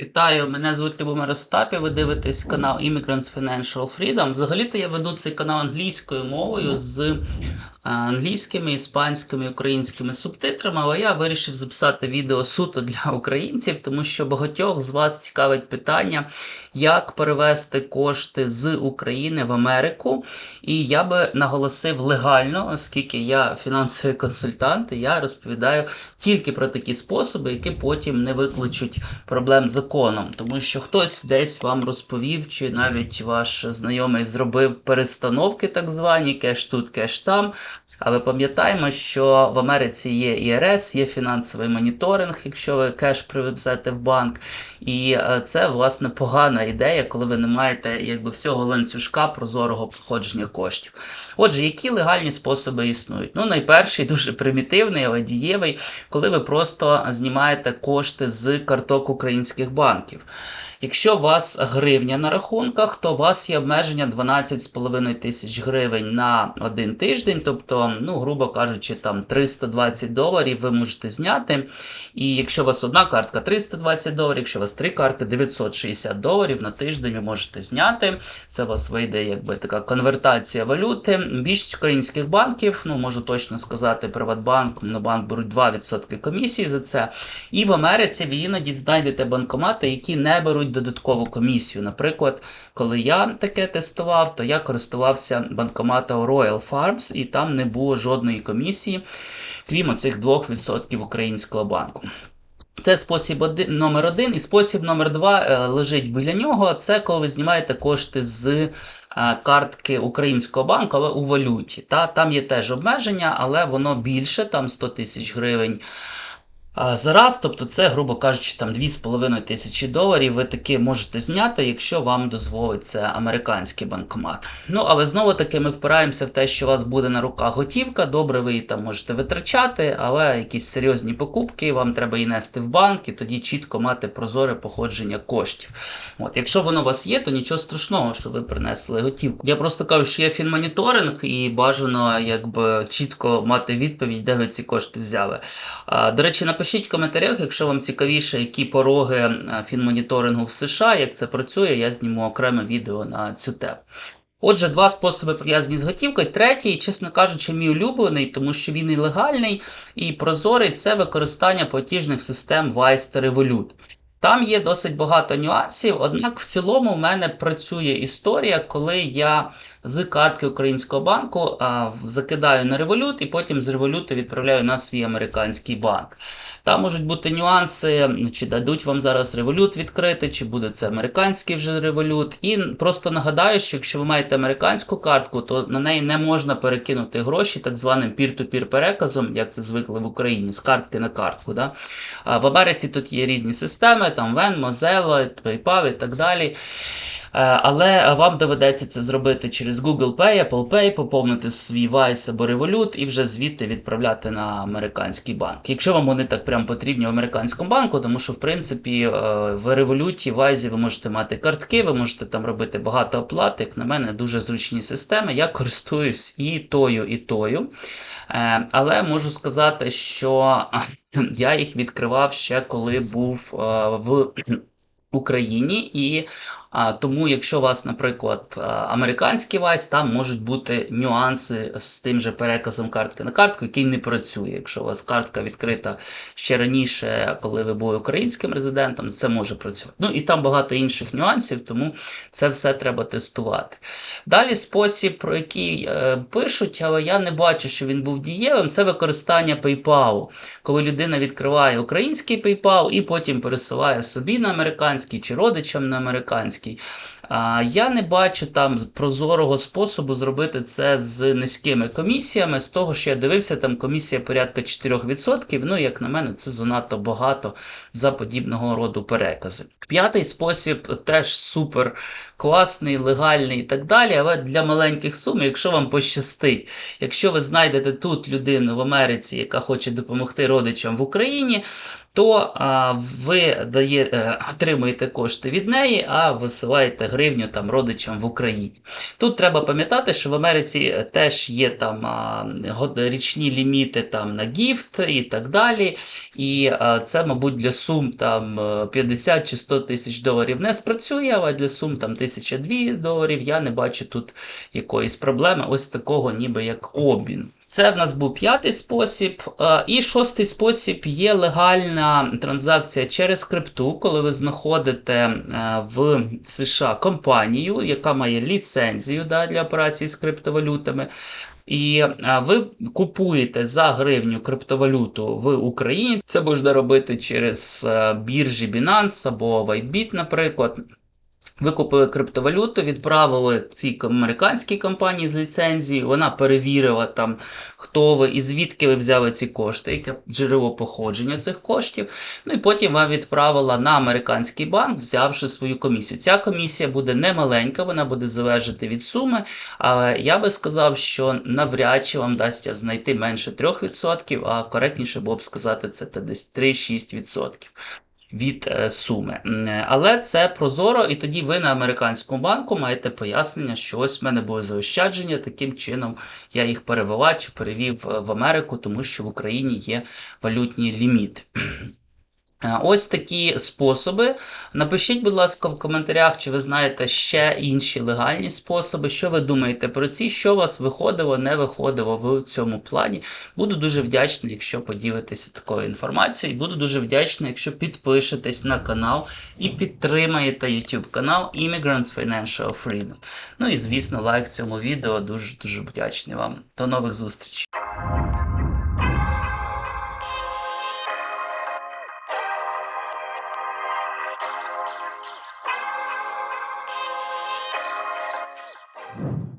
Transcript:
Вітаю, мене звуть Любомир Остапів, ви дивитесь канал Immigrants Financial Freedom. Взагалі-то я веду цей канал англійською мовою з англійськими, іспанськими, українськими субтитрами, але я вирішив записати відео суто для українців, тому що багатьох з вас цікавить питання, як перевести кошти з України в Америку. І я би наголосив легально, оскільки я фінансовий консультант, і я розповідаю тільки про такі способи, які потім не викличуть проблем з законом, тому що хтось десь вам розповів, чи навіть ваш знайомий зробив перестановки, так звані, кеш тут, кеш там. Але пам'ятаємо, що в Америці є ІРС, є фінансовий моніторинг, якщо ви кеш привезете в банк. І е, це власне погана ідея, коли ви не маєте якби всього ланцюжка прозорого походження коштів. Отже, які легальні способи існують? Ну, найперший дуже примітивний, але дієвий, коли ви просто знімаєте кошти з карток українських банків. Якщо у вас гривня на рахунках, то у вас є обмеження 12,5 тисяч гривень на один тиждень, тобто, ну, грубо кажучи, там 320 доларів ви можете зняти. І якщо у вас одна картка 320 доларів, якщо у вас три картки 960 доларів на тиждень ви можете зняти. Це у вас вийде якби така конвертація валюти. Більшість українських банків, ну можу точно сказати, Приватбанк, Монобанк беруть 2% комісії за це. І в Америці ви іноді знайдете банкомати, які не беруть додаткову комісію. Наприклад, коли я таке тестував, то я користувався банкоматом Royal Farms, і там не було жодної комісії, крім оцих 2% українського банку. Це спосіб один, номер один, і спосіб номер два е, лежить біля нього. Це коли ви знімаєте кошти з е, картки українського банку, але у валюті. Та, Там є теж обмеження, але воно більше, там 100 тисяч гривень. Зараз, тобто це, грубо кажучи, там 2,5 тисячі доларів ви таки можете зняти, якщо вам дозволить це американський банкомат. Ну, але знову таки ми впираємося в те, що у вас буде на руках готівка, добре, ви її там можете витрачати, але якісь серйозні покупки вам треба її нести в банк і тоді чітко мати прозоре походження коштів. От, Якщо воно у вас є, то нічого страшного, що ви принесли готівку. Я просто кажу, що є фінмоніторинг, і бажано якби чітко мати відповідь, де ви ці кошти взяли. А, До речі, напишіть в коментарях, якщо вам цікавіше, які пороги е, фінмоніторингу в США, як це працює, я зніму окреме відео на цю тему. Отже, два способи пов'язані з готівкою. Третій, чесно кажучи, мій улюблений, тому що він і легальний і прозорий це використання платіжних систем Wise Revolut. Там є досить багато нюансів, однак в цілому в мене працює історія, коли я з картки українського банку а, закидаю на револют і потім з революту відправляю на свій американський банк. Там можуть бути нюанси, чи дадуть вам зараз револют відкрити, чи буде це американський вже револют. І просто нагадаю, що якщо ви маєте американську картку, то на неї не можна перекинути гроші так званим peer-to-peer переказом, як це звикли в Україні, з картки на картку. Да? А в Америці тут є різні системи, там Venmo, Zelle, PayPal і так далі. Е, Але вам доведеться це зробити через Google Pay, Apple Pay, поповнити свій Vice або Revolut і вже звідти відправляти на американський банк. Якщо вам вони так прям потрібні в американському банку, тому що в принципі е, в Revolut, Вайзі ви можете мати картки, ви можете там робити багато оплат. Як на мене, дуже зручні системи. Я користуюсь і тою, і тою. Е, Але можу сказати, що я їх відкривав ще коли був в Україні, і тому, якщо у вас, наприклад, американський вайс, там можуть бути нюанси з тим же переказом картки на картку, який не працює. Якщо у вас картка відкрита ще раніше, коли ви були українським резидентом, це може працювати. Ну і там багато інших нюансів, тому це все треба тестувати. Далі спосіб, про який е, пишуть, але я не бачу, що він був дієвим, це використання PayPal. Коли людина відкриває український PayPal і потім пересилає собі на американський чи родичам на американський. А, Я не бачу там прозорого способу зробити це з низькими комісіями. З того, що я дивився, там комісія порядка 4%. Ну, як на мене, це занадто багато за подібного роду перекази. П'ятий спосіб теж супер класний, легальний і так далі, але для маленьких сум, якщо вам пощастить, якщо ви знайдете тут людину в Америці, яка хоче допомогти родичам в Україні, то а, ви дає, е, отримуєте кошти від неї, а висилаєте гривню там родичам в Україні. Тут треба пам'ятати, що в Америці теж є там річні ліміти там на гіфт і так далі. І це, мабуть, для сум там е, 50 чи 100 тисяч доларів не спрацює, але для сум там 1002 доларів я не бачу тут якоїсь проблеми, ось такого, ніби як обмін. Це в нас був п'ятий спосіб. Е, І шостий спосіб є легальна транзакція через крипту, коли ви знаходите е, в США компанію, яка має ліцензію да, для операцій з криптовалютами. І е, ви купуєте за гривню криптовалюту в Україні. Це можна робити через біржі Binance або WhiteBit, наприклад. Ви купили криптовалюту, відправили цій американській компанії з ліцензією, вона перевірила там, хто ви і звідки ви взяли ці кошти, яке джерело походження цих коштів. Ну і потім вам відправила на американський банк, взявши свою комісію. Ця комісія буде немаленька, вона буде залежати від суми. Але я би сказав, що навряд чи вам дасться знайти менше 3%, а коректніше було б сказати, це десь 3-6% від е, суми. Але це прозоро, і тоді ви на американському банку маєте пояснення, що ось в мене були заощадження, таким чином я їх перевела чи перевів е, в Америку, тому що в Україні є валютні ліміти. Е, Ось такі способи. Напишіть, будь ласка, в коментарях, чи ви знаєте ще інші легальні способи, що ви думаєте про ці, що у вас виходило, не виходило в цьому плані. Буду дуже вдячний, якщо поділитеся такою інформацією. Буду дуже вдячний, якщо підпишетесь на канал і підтримаєте YouTube канал Immigrants Financial Freedom. Ну і звісно, лайк цьому відео. Дуже дуже вдячний вам. До нових зустрічей.